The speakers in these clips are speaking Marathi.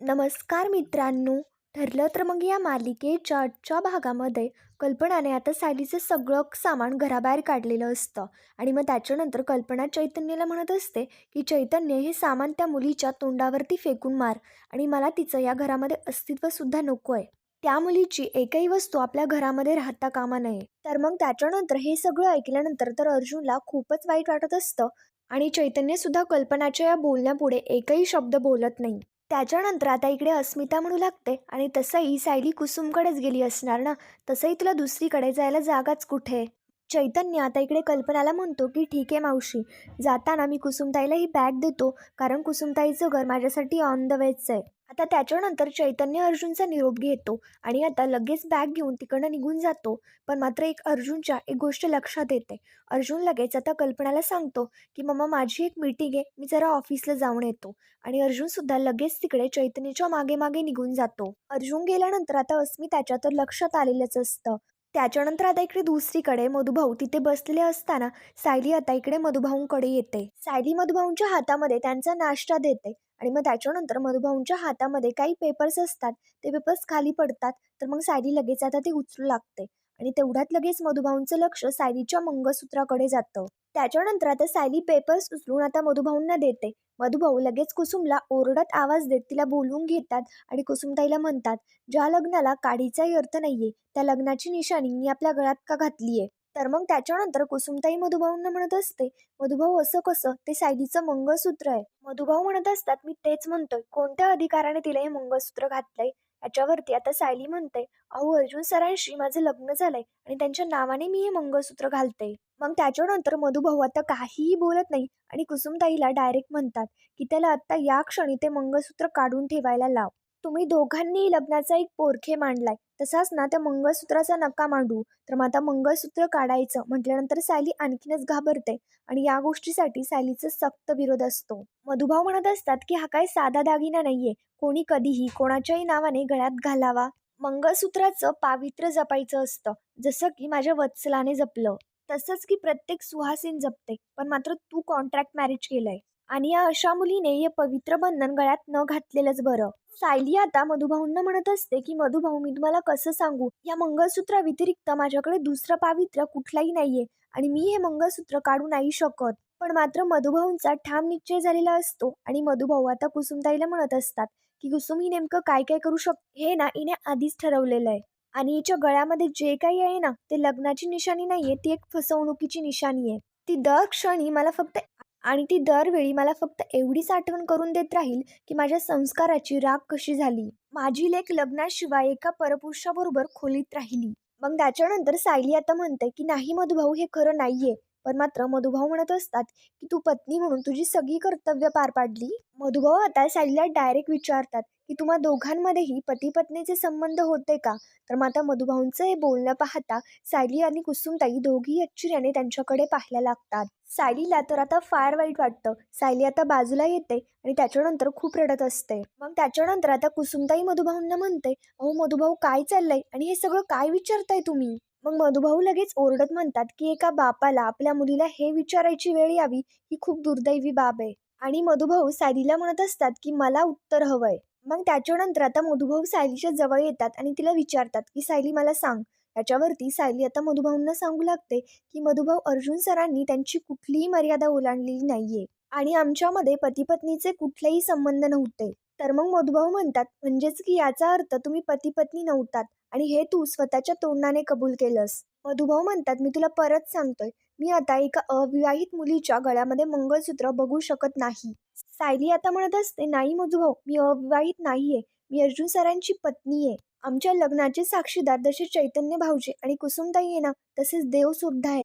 नमस्कार मित्रांनो ठरलं तर मग या मालिकेच्या आजच्या भागामध्ये कल्पनाने आता सायलीचं सगळं सामान घराबाहेर काढलेलं असतं. आणि मग त्याच्यानंतर कल्पना चैतन्याला म्हणत असते की चैतन्य हे सामान त्या मुलीच्या तोंडावरती फेकून मार. आणि मला तिचं या घरामध्ये अस्तित्वसुद्धा नको आहे त्या मुलीची एकही वस्तू आपल्या घरामध्ये राहता कामा नये. तर मग त्याच्यानंतर हे सगळं ऐकल्यानंतर तर अर्जुनला खूपच वाईट वाटत असतं. आणि चैतन्यसुद्धा कल्पनाच्या या बोलण्यापुढे एकही शब्द बोलत नाही. त्याच्यानंतर आता इकडे अस्मिता म्हणू लागते आणि तसंही सायली कुसुमकडेच गेली असणार ना? तसंही तुला दुसरीकडे जायला जागाच कुठे? चैतन्य आता इकडे कल्पनाला म्हणतो की ठीक आहे मावशी. जाताना मी कुसुमताईला ही बॅग देतो कारण कुसुमताईचं घर माझ्यासाठी ऑन द वेच आहे. आता त्याच्यानंतर चैतन्य अर्जुनचा निरोप घेतो आणि आता लगेच बॅग घेऊन तिकडनं निघून जातो. पण मात्र एक अर्जुनच्या एक गोष्ट लक्षात येते. अर्जुन लगेच आता कल्पनाला सांगतो की मम्मा माझी एक मीटिंग आहे. मी जरा ऑफिसला जाऊन येतो. आणि अर्जुनसुद्धा लगेच तिकडे चैतन्याच्या मागे मागे निघून जातो. अर्जुन गेल्यानंतर आता अस्मी त्याच्या तर लक्षात आलेलंच असतं. त्याच्यानंतर आता इकडे दुसरीकडे मधुभाऊ तिथे बसलेले असताना सायली आता इकडे मधुभाऊंकडे येते. सायली मधुभाऊंच्या हातामध्ये त्यांचा नाश्ता देते. आणि मग त्याच्यानंतर मधुभाऊंच्या हातामध्ये काही पेपर्स असतात ते पेपर्स खाली पडतात तर मग सायली लगेच आता ते उचलू लागते. आणि तेवढ्यात लगेच मधुभाऊंचं लक्ष सायलीच्या मंगळसूत्राकडे जातं. त्याच्यानंतर आता सायली पेपर्स उचलून आता मधुभाऊंना देते. मधुभाऊ लगेच कुसुमला ओरडत आवाज देत तिला बोलवून घेतात आणि कुसुमताईला म्हणतात ज्या लग्नाला काडीचाही अर्थ नाहीये त्या लग्नाची निशाणी मी आपल्या गळ्यात का घातलीये? तर मग त्याच्यानंतर कुसुमताई मधुभाऊंना म्हणत असते मधुभाऊ असं कसं? ते सायलीचं मंगळसूत्र आहे. मधुभाऊ म्हणत असतात मी तेच म्हणतोय. कोणत्या अधिकाराने तिला हे मंगळसूत्र घातलंय? याच्यावरती आता सायली म्हणते अहो अर्जुन सरांशी माझं लग्न झालंय आणि त्यांच्या नावाने मी हे मंगळसूत्र घालते मग त्याच्यानंतर मधुभाऊ आता काहीही बोलत नाही आणि कुसुमताईला डायरेक्ट म्हणतात की त्याला आता या क्षणी ते मंगळसूत्र काढून ठेवायला लाव. तुम्ही दोघांनी लग्नाचा एक पोरखे मांडलाय. तसाच ना त्या मंगळसूत्राचा नका मांडू. तर मग आता मंगळसूत्र काढायचं म्हटल्यानंतर सायली आणखीनच घाबरते आणि या गोष्टीसाठी सायलीचा सक्त विरोध असतो. मधुभाव म्हणत असतात की हा काही साधा दागिना नाहीये. कोणी कधीही कोणाच्याही नावाने गळ्यात घालावा. मंगळसूत्राचं पावित्र्य जपायचं असतं जसं की माझ्या वत्सलाने जपलं. तसंच की प्रत्येक सुहासीन जपते. पण मात्र तू कॉन्ट्रॅक्ट मॅरेज केलंय. आणि या अशा मुलीने हे पवित्र बंधन गळ्यात न घातलेलंच बरं. सायली आता मधुभाऊंना म्हणत असते की मधुभाऊ मी तुम्हाला कसं सांगू? या मंगळसूत्रा व्यतिरिक्त माझ्याकडे दुसरं पावित्र्य कुठलाही नाहीये आणि मी हे मंगळसूत्र काढू नाही शकत. पण मात्र मधुभाऊंचा ठाम निश्चय झालेला असतो आणि मधुभाऊ आता कुसुमताईला म्हणत असतात की कुसुम ही नेमकं काय काय करू शक हे ना हिने आधीच ठरवलेलं आहे. आणि हिच्या गळ्यामध्ये जे काही आहे ना ते लग्नाची निशाणी नाहीये ती एक फसवणुकीची निशाणी आहे. ती दर क्षणी मला फक्त आणि ती दरवेळी मला फक्त एवढीच आठवण करून देत राहील की माझ्या संस्काराची राग कशी झाली. माझी लेख लग्नाशिवाय एका परपुरुषाबरोबर खोलीत राहिली. मग त्याच्यानंतर सायली आता म्हणते की नाही मधुभाऊ हे खरं नाहीये. पण मात्र मधुभाऊ म्हणत असतात की तू पत्नी म्हणून तुझी सगळी कर्तव्य पार पाडली? मधुभाऊ आता सायलीला डायरेक्ट विचारतात की तुम्हा दोघांमध्येही पती पत्नीचे संबंध होते का? तर मग आता मधुभाऊंचं हे बोलणं पाहता सायली आणि कुसुमताई दोघी आश्चर्याने त्यांच्याकडे पाहायला लागतात. सायलीला तर आता फार वाईट वाटतं. सायली आता बाजूला येते आणि त्याच्यानंतर खूप रडत असते. मग त्याच्यानंतर आता कुसुमताई मधुभाऊंना म्हणते अहो मधुभाऊ काय चाललंय आणि हे सगळं काय विचारताय तुम्ही? मग मधुभाऊ लगेच ओरडत म्हणतात की एका बापाला आपल्या मुलीला हे विचारायची वेळ यावी ही खूप दुर्दैवी बाब आहे. आणि मधुभाऊ सायलीला म्हणत असतात की मला उत्तर हवंय. मग त्याच्यानंतर आता मधुभाऊ सायलीच्या जवळ येतात आणि तिला विचारतात की सायली मला सांग. याच्यावरती सायली आता मधुभाऊंना सांगू लागते की मधुभाऊ अर्जुन सरांनी त्यांची कुठलीही मर्यादा ओलांडलेली नाहीये आणि आमच्यामध्ये पती पत्नीचे कुठलेही संबंध नव्हते. तर मग मधुभाऊ म्हणतात म्हणजेच की याचा अर्थ तुम्ही पती पत्नी नव्हतात आणि हे तू स्वतःच्या तोंडाने कबूल केलंस. मधुभाऊ म्हणतात मी तुला परत सांगतोय मी आता एका अविवाहित मुलीच्या गळ्यामध्ये मंगळसूत्र बघू शकत नाही. सायली आता म्हणत असते नाही मधुभाऊ मी अविवाहित नाहीये मी अर्जुन सरांची पत्नी आहे. आमच्या लग्नाचे साक्षीदार जसे चैतन्य भाऊजी आणि कुसुमताई आहे ना तसेच देव सुद्धा आहे.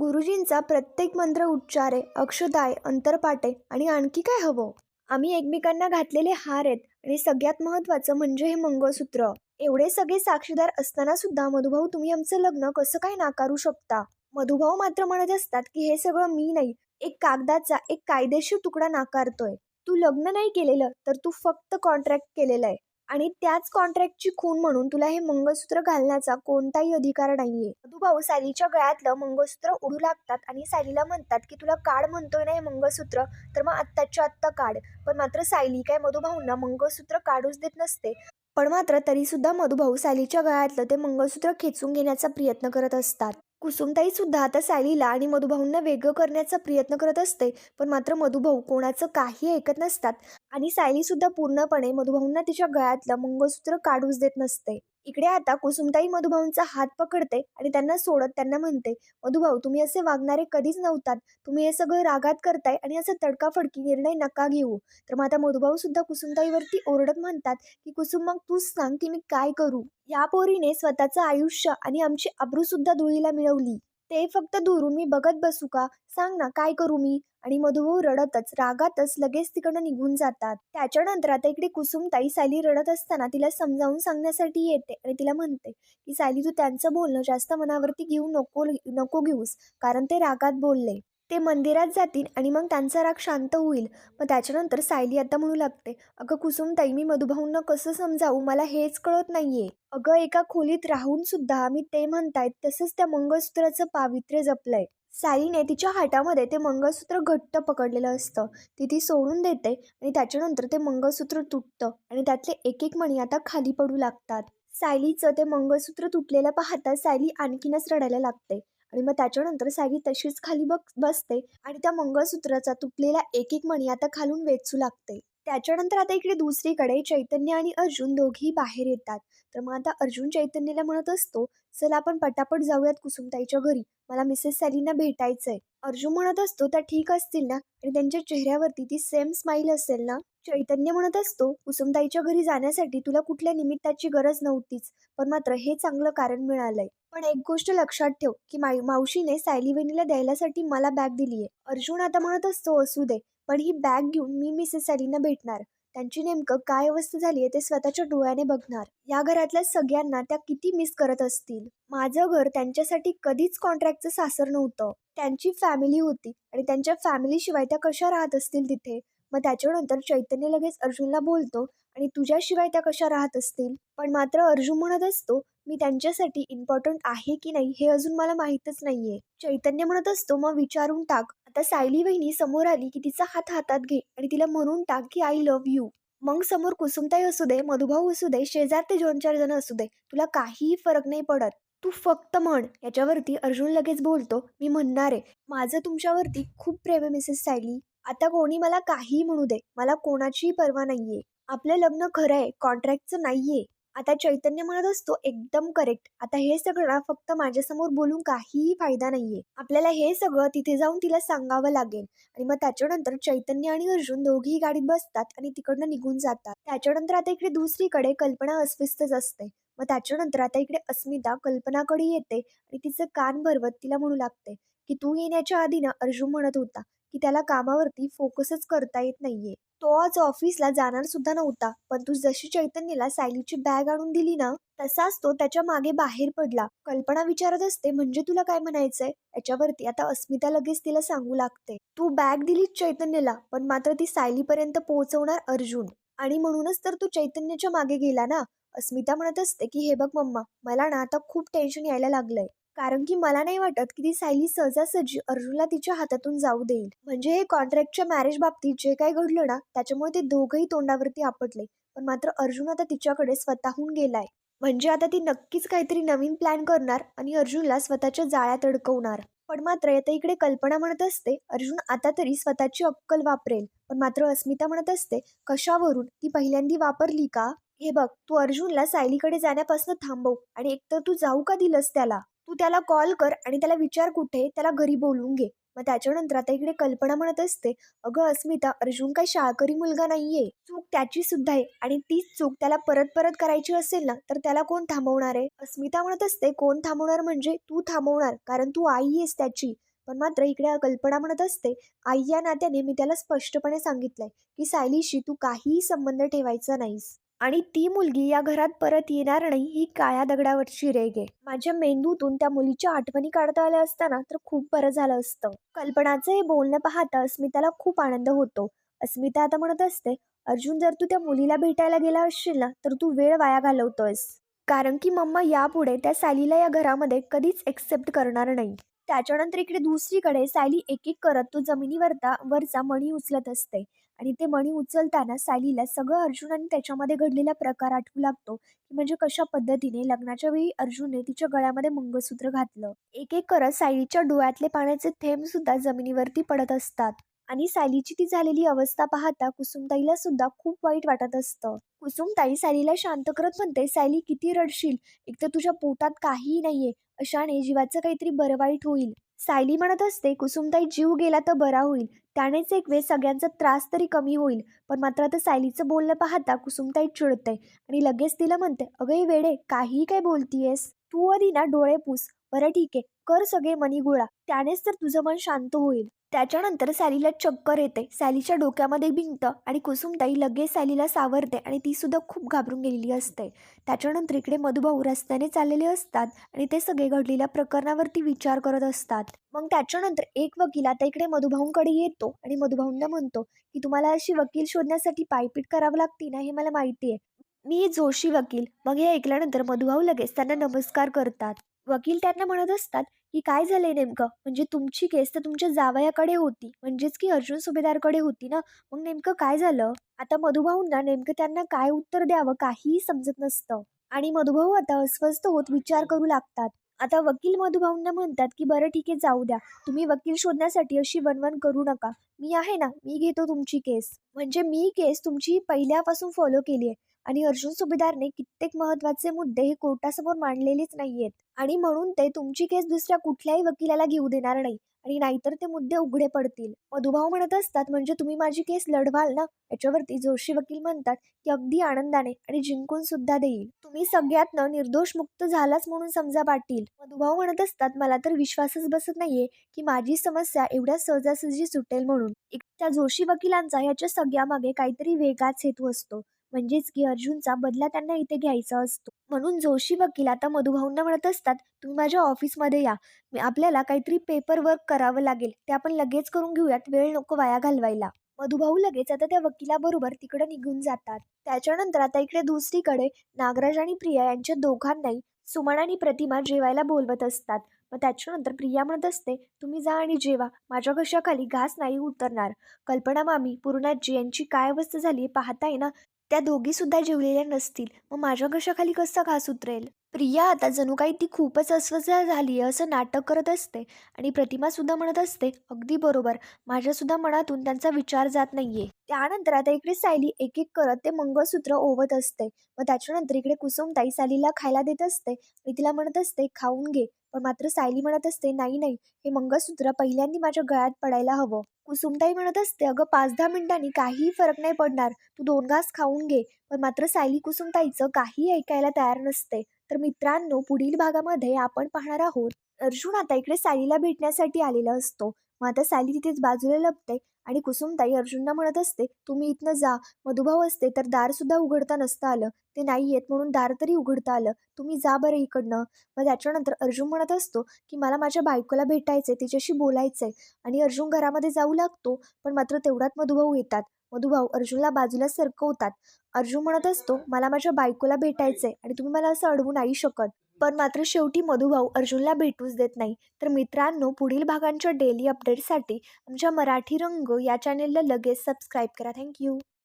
गुरुजींचा प्रत्येक मंत्र उच्चारे अक्षदाय अंतरपाटे आणि आणखी काय हवं? आम्ही एकमेकांना घातलेले हार आहेत आणि सगळ्यात महत्त्वाचं म्हणजे हे मंगळसूत्र. एवढे सगळे साक्षीदार असताना सुद्धा मधुभाऊ तुम्ही आमचं लग्न कसं काय नाकारू शकता? मधुभाऊ मात्र म्हणत असतात की हे सगळं मी नाही एक कागदाचा एक कायदेशीर तुकडा नाकारतोय. तू लग्न नाही केलेलं तर तू फक्त कॉन्ट्रॅक्ट केलेलं आहे. आणि त्याच कॉन्ट्रॅक्टची खून म्हणून तुला हे मंगळसूत्र घालण्याचा कोणताही अधिकार नाहीये. मधुभाऊ सायलीच्या गळ्यातलं मंगळसूत्र उडू लागतात आणि सायलीला म्हणतात की तुला काढ म्हणतोय ना हे मंगळसूत्र तर मग आत्ताच्या आत्ता काढ पण मात्र सायली काय मधुभाऊंना मंगळसूत्र काढूच देत नसते. पण मात्र तरीसुद्धा मधुभाऊ सायलीच्या गळ्यातलं ते मंगळसूत्र खेचून घेण्याचा प्रयत्न करत असतात. कुसुमताई सुद्धा आता सायलीला आणि मधुभाऊंना वेगळं करण्याचा प्रयत्न करत असते पण मात्र मधुभाऊ कोणाचं काही ऐकत नसतात आणि सायली सुद्धा पूर्णपणे मधुभाऊंना तिच्या गळ्यातलं मंगळसूत्र काढूच देत नसते. इकडे आता कुसुमताई मधुभाऊंचा हात पकडते आणि त्यांना सोडत त्यांना म्हणते मधुभाऊ तुम्ही असे वागणारे कधीच नव्हतात. तुम्ही हे सगळं रागात करताय आणि असं तडकाफडकी निर्णय नका घेऊ. तर मग आता मधुभाऊ सुद्धा कुसुमताईवरती ओरडत म्हणतात की कुसुम मग तूच सांग की मी काय करू? या पोरीने स्वतःचं आयुष्य आणि आमची अब्रूसुद्धा धुळीला मिळवली. ते फक्त दुरून मी बघत बसू का? सांग ना काय करू मी? आणि मधुभाऊ रडतच रागातच लगेच तिकडनं निघून जातात. त्याच्यानंतर आता इकडे कुसुमताई सायली रडत असताना तिला समजावून सांगण्यासाठी येते आणि तिला म्हणते की सायली तू त्यांचं बोलणं जास्त मनावरती घेऊ नको नको घेऊस कारण ते रागात बोलले. ते मंदिरात जातील आणि मग त्यांचा राग शांत होईल. मग त्याच्यानंतर सायली आता म्हणू लागते अगं कुसुमताई मी मधुभाऊंना कसं समजावू? मला हेच कळत नाहीये. अगं एका खोलीत राहून सुद्धा मी ते म्हणतायत तसंच त्या मंगळसूत्राचं पावित्र्य जपलंय. सायलीने तिच्या हातामध्ये ते मंगळसूत्र घट्ट पकडलेलं असतं. ती ती सोडून देते आणि त्याच्यानंतर ते मंगळसूत्र तुटतं आणि त्यातले एक एक मणी आता खाली पडू लागतात. सायलीचं ते मंगळसूत्र तुटलेलं पाहता सायली आणखीनच रडायला लागते. आणि मग त्याच्यानंतर सॅगी तशीच खाली बघ बसते आणि त्या मंगळसूत्राचा तुटलेला एक एक मणी आता खालून वेचू लागते. त्याच्यानंतर आता इकडे दुसरीकडे चैतन्य आणि अर्जुन दोघेही बाहेर येतात. तर मग आता अर्जुन चैतन्यला म्हणत असतो चला आपण पटापट जाऊयात कुसुमताईच्या घरी. मला मिसेस सॅलीना भेटायचंय. अर्जुन म्हणत असतो त्या ठीक असतील ना? आणि त्यांच्या चेहऱ्यावरती ती सेम स्माईल असेल ना? चैतन्य म्हणत असतो कुसुमताईच्या घरी जाण्यासाठी तुला कुठल्या निमित्ताची गरज नव्हतीच पण मात्र हे चांगलं कारण मिळालंय. पण एक गोष्ट लक्षात ठेव की मावशीने सायली वहिनीला द्यायलासाठी मला बॅग दिली आहे अर्जुन आता म्हणत असतो असू दे पण ही बॅग घेऊन मी मिसेस सॅलीना भेटणार. त्यांची नेमकं काय अवस्था झाली आहे ते स्वतःच्या डोळ्याने बघणार. या घरातल्या सगळ्यांना त्या किती मिस करत असतील. माझं घर त्यांच्यासाठी कधीच कॉन्ट्रॅक्टचं सासर नव्हतं. त्यांची फॅमिली होती आणि त्यांच्या फॅमिलीशिवाय त्या कशा राहत असतील तिथे? मग त्याच्यानंतर चैतन्य लगेच अर्जुनला बोलतो आणि तुझ्याशिवाय त्या कशा राहत असतील? पण मात्र अर्जुन म्हणत असतो मी त्यांच्यासाठी इम्पॉर्टंट आहे की नाही हे अजून मला माहीतच नाहीये. चैतन्य म्हणत असतो मग विचारून टाक. आता सायली बहिणी समोर आली की तिचा हात हातात घे आणि तिला म्हणून टाक की आय लव्ह यू मग समोर कुसुमताई असू दे मधुभाऊ असू दे शेजार ते दोन चार जण असू दे तुला काहीही फरक नाही पडत. तू फक्त म्हण. याच्यावरती अर्जुन लगेच बोलतो मी म्हणणार आहे. माझं तुमच्यावरती खूप प्रेम आहे मिसेस सायली. आता कोणी मला काहीही म्हणू दे मला कोणाचीही पर्वा नाहीये. आपलं लग्न खरं आहे कॉन्ट्रॅक्टचं नाहीये. आता चैतन्य म्हणत असतो एकदम करेक्ट आता हे सगळं फक्त माझ्यासमोर बोलून काहीही फायदा नाहीये. आपल्याला हे सगळं तिथे जाऊन तिला सांगावं लागेल. आणि मग त्याच्यानंतर चैतन्य आणि अर्जुन दोघेही गाडीत बसतात आणि तिकडनं निघून जातात. त्याच्यानंतर आता इकडे दुसरीकडे कल्पना अस्वस्थच असते. मग त्याच्यानंतर आता इकडे अस्मिता कल्पनाकडे येते आणि तिचं कान भरवत तिला म्हणू लागते की तू येण्याच्या आधी ना अर्जुन म्हणत होता की त्याला कामावरती फोकसच करता येत नाहीये. तो आज ऑफिसला जाणार सुद्धा नव्हता पण तू जशी चैतन्यला सायलीची बॅग आणून दिली ना तसाच तो त्याच्यामागे बाहेर पडला. कल्पना विचारत असते म्हणजे तुला काय म्हणायचंय? याच्यावरती आता अस्मिता लगेच तिला सांगू लागते. तू बॅग दिलीच चैतन्यला पण मात्र ती सायलीपर्यंत पोहोचवणार अर्जुन. आणि म्हणूनच तर तू चैतन्याच्या मागे गेला ना? अस्मिता म्हणत असते की हे बघ मम्मा मला ना आता खूप टेन्शन यायला लागलंय. कारण की मला नाही वाटत की ती सायली सहजासहजी अर्जुनला तिच्या हातातून जाऊ देईल. म्हणजे हे कॉन्ट्रॅक्टच्या मॅरेज बाबतीत जे काही घडलं ना त्याच्यामुळे ते दोघंही तोंडावरती आपटले. पण मात्र अर्जुन आता तिच्याकडे स्वतःहून गेलाय. म्हणजे आता ती नक्कीच काहीतरी नवीन प्लॅन करणार आणि अर्जुनला स्वतःच्या जाळ्यात अडकवणार. पण मात्र आता इकडे कल्पना म्हणत असते अर्जुन आता तरी स्वतःची अक्कल वापरेल. पण मात्र अस्मिता म्हणत असते कशावरून? ती पहिल्यांदी वापरली का? हे बघ तू अर्जुनला सायलीकडे जाण्यापासून थांबव आणि एकतर तू जाऊ का दिलंस त्याला? तू त्याला कॉल कर आणि त्याला विचार कुठे त्याला घरी बोलवून घे. मग त्याच्यानंतर आता इकडे कल्पना म्हणत असते अगं अस्मिता अर्जुन काही शाळकरी मुलगा नाहीये. चूक त्याची सुद्धा आहे आणि तीच चूक त्याला परत परत करायची असेल ना तर त्याला कोण थांबवणार आहे? अस्मिता म्हणत असते कोण थांबवणार म्हणजे तू थांबवणार कारण तू आई आहेस त्याची. पण मात्र इकडे कल्पना म्हणत असते आई या नात्याने मी त्याला स्पष्टपणे सांगितलंय की सायलीशी तू काहीही संबंध ठेवायचा नाहीस. आणि ती मुलगी या घरात परत येणार नाही ही काळ्या दगडावरची रेग आहे माझ्या मेंदूतून त्या मुलीच्या आठवणी काढता आल्या असताना तर खूप बरं झालं असतं. कल्पनाचं हे बोलणं पाहता अस्मिताला खूप आनंद होतो. अस्मिता आता म्हणत असते अर्जुन जर तू त्या मुलीला भेटायला गेला असशील ना तर तू वेळ वाया घालवतोयस. कारण की मम्मा यापुढे त्या सॅलीला या घरामध्ये कधीच एक्सेप्ट करणार नाही. त्याच्यानंतर इकडे दुसरीकडे सायली एक एक करत तो जमिनीवरता वरचा मणी उचलत असते. आणि ते मणी उचलताना सायलीला सगळं अर्जुन आणि त्याच्यामध्ये घडलेला प्रकार आठवू लागतो की म्हणजे कशा पद्धतीने लग्नाच्या वेळी अर्जुनने तिच्या गळ्यामध्ये मंगळसूत्र घातलं. एक एक करत सायलीच्या डोळ्यातले पाण्याचे थेंब सुद्धा जमिनीवरती पडत असतात. आणि सायलीची ती झालेली अवस्था पाहता कुसुमताईला सुद्धा खूप वाईट वाटत असतं. कुसुमताई सायलीला शांत करत म्हणते सायली किती रडशील? एक तर तुझ्या पोटात काहीही नाहीये. अशाने जीवाचं काहीतरी बरं वाईट होईल. सायली म्हणत असते कुसुमताई जीव गेला तर बरा होईल. त्यानेच एक वेळ सगळ्यांचा त्रास तरी कमी होईल. पण मात्र आता सायलीचं बोलणं पाहता कुसुमताई चिडते आणि लगेच तिला म्हणते अगं हे वेडे काहीही काय बोलतीयस? तू आधी ना डोळे पुस. बरं ठीक आहे. कर सगळे मनी गोळा त्यानेच तर तुझं मन शांत होईल. त्याच्यानंतर सॅलीला चक्कर येते. सॅलीच्या डोक्यामध्ये भिंगतं आणि कुसुमताई लगेच सॅलीला सावरते आणि ती सुद्धा खूप घाबरून गेलेली असते. त्याच्यानंतर इकडे मधुभाऊ रस्त्याने चाललेले असतात आणि ते सगळे घडलेल्या प्रकरणावरती विचार करत असतात. मग त्याच्यानंतर एक वकील आता इकडे मधुभाऊंकडे येतो आणि मधुभाऊंना म्हणतो की तुम्हाला अशी वकील शोधण्यासाठी पायपीट करावं लागते ना हे मला माहिती आहे. मी जोशी वकील. मग हे ऐकल्यानंतर मधुभाऊ लगेच त्यांना नमस्कार करतात. वकील त्यांना म्हणत असतात की काय झालंय नेमकं? म्हणजे तुमची केस तर तुमच्या जावयाकडे होती. म्हणजेच की अर्जुन सुभेदारकडे होती ना? मग नेमकं काय झालं? आता मधुभाऊंना नेमकं त्यांना काय उत्तर द्यावं काहीही समजत नसतं. आणि मधुभाऊ आता अस्वस्थ होत विचार करू लागतात. आता वकील मधुभाऊंना म्हणतात की बरं ठीक आहे जाऊ द्या. तुम्ही वकील शोधण्यासाठी अशी वनवन करू नका. मी आहे ना मी घेतो तुमची केस म्हणजे मी केस तुमची पहिल्यापासून फॉलो केली आहे आणि अर्जुन सुभेदारने कित्येक महत्त्वाचे मुद्दे हे कोर्टासमोर मांडलेलेच नाहीयेत. आणि म्हणून ते तुमची केस दुसऱ्या कुठल्याही वकिलाला घेऊ देणार नाही आणि नाहीतर ते मुद्दे उघडे पडतील. मधुभाऊ म्हणत असतात म्हणजे तुम्ही माझी केस लढवाल ना? याच्यावरती जोशी वकील म्हणतात की अगदी आनंदाने आणि जिंकून सुद्धा देईल. तुम्ही सगळ्यातनं निर्दोष मुक्त झालाच म्हणून समजा पाटील. मधुभाऊ म्हणत असतात मला तर विश्वासच बसत नाहीये की माझी समस्या एवढ्या सहजासहजी सुटेल म्हणून. एक त्या जोशी वकिलांचा ह्याच्या सगळ्यामागे काहीतरी वेगळाच हेतू असतो. म्हणजेच की अर्जुनचा बदला त्यांना इथे घ्यायचा असतो. म्हणून जोशी वकील आता मधुभाऊंना म्हणत असतात तुम्ही माझ्या ऑफिसमध्ये या. मी आपल्याला काहीतरी पेपर वर्क करावं लागेल. ते आपण लगेच करून घेऊयात. वेळ नको वाया घालवायला. मधुभाऊ लगेच आता त्या वकिलाबरोबर तिकडे निघून जातात. त्याच्यानंतर आता इकडे दुसरीकडे नागराज आणि प्रिया यांच्या दोघांनाही सुमन आणि प्रतिमा जेवायला बोलवत असतात. मग त्याच्यानंतर प्रिया म्हणत असते तुम्ही जा आणि जेवा. माझ्या घशाखाली घास नाही उतरणार. कल्पना मामी पूर्णाजी यांची काय अवस्था झाली पाहताय ना त्या दोघी सुद्धा जेवलेल्या नसतील. मग माझ्या घशाखाली कसा घास उतरेल? प्रिया आता जणू काही ती खूपच अस्वस्थ झाली आहे असं नाटक करत असते आणि प्रतिमा सुद्धा म्हणत असते अगदी बरोबर. माझ्यासुद्धा मनातून त्यांचा विचार जात नाहीये. त्यानंतर आता इकडे सायली एक एक करत ते मंगळसूत्र ओवत असते. मग त्याच्यानंतर इकडे कुसुमताई सालीला खायला देत असते आणि तिला म्हणत असते खाऊन घे. पण मात्र सायली म्हणत असते नाही नाही हे मंगळसूत्र पहिल्यांदा माझ्या गळ्यात पडायला हवं. कुसुमताई म्हणत असते अगं पाच दहा मिनिटांनी काहीही फरक नाही पडणार. तू दोन घास खाऊन घे. पण मात्र सायली कुसुमताईचं काही ऐकायला तयार नसते. तर मित्रांनो पुढील भागामध्ये आपण पाहणार आहोत अर्जुन आता इकडे सायलीला भेटण्यासाठी आलेला असतो. मग आता सायली तिथेच बाजूला लपते. आणि कुसुमताई अर्जुनला म्हणत असते तुम्ही इथनं जा. मधुभाऊ असते तर दार सुद्धा उघडता नसतं आलं. ते नाही येत म्हणून दार तरी उघडता आलं. तुम्ही जा बरं इकडनं. मग त्याच्यानंतर अर्जुन म्हणत असतो की मला माझ्या बायकोला भेटायचंय तिच्याशी बोलायचंय. आणि अर्जुन घरामध्ये जाऊ लागतो पण मात्र तेवढ्यात मधुभाऊ येतात. मधुभाऊ अर्जुनला बाजूला सरकवतात. अर्जुन म्हणत असतो मला माझ्या बायकोला भेटायचंय आणि तुम्ही मला असं अडवू नाही शकत. पण मात्र शेवटी मधुभाऊ अर्जुनला भेटूच देत नाही. तर मित्रांनो पुढील भागांच्या डेली अपडेटसाठी आमच्या मराठी रंग या चॅनेलला लगेच सबस्क्राईब करा. थँक्यू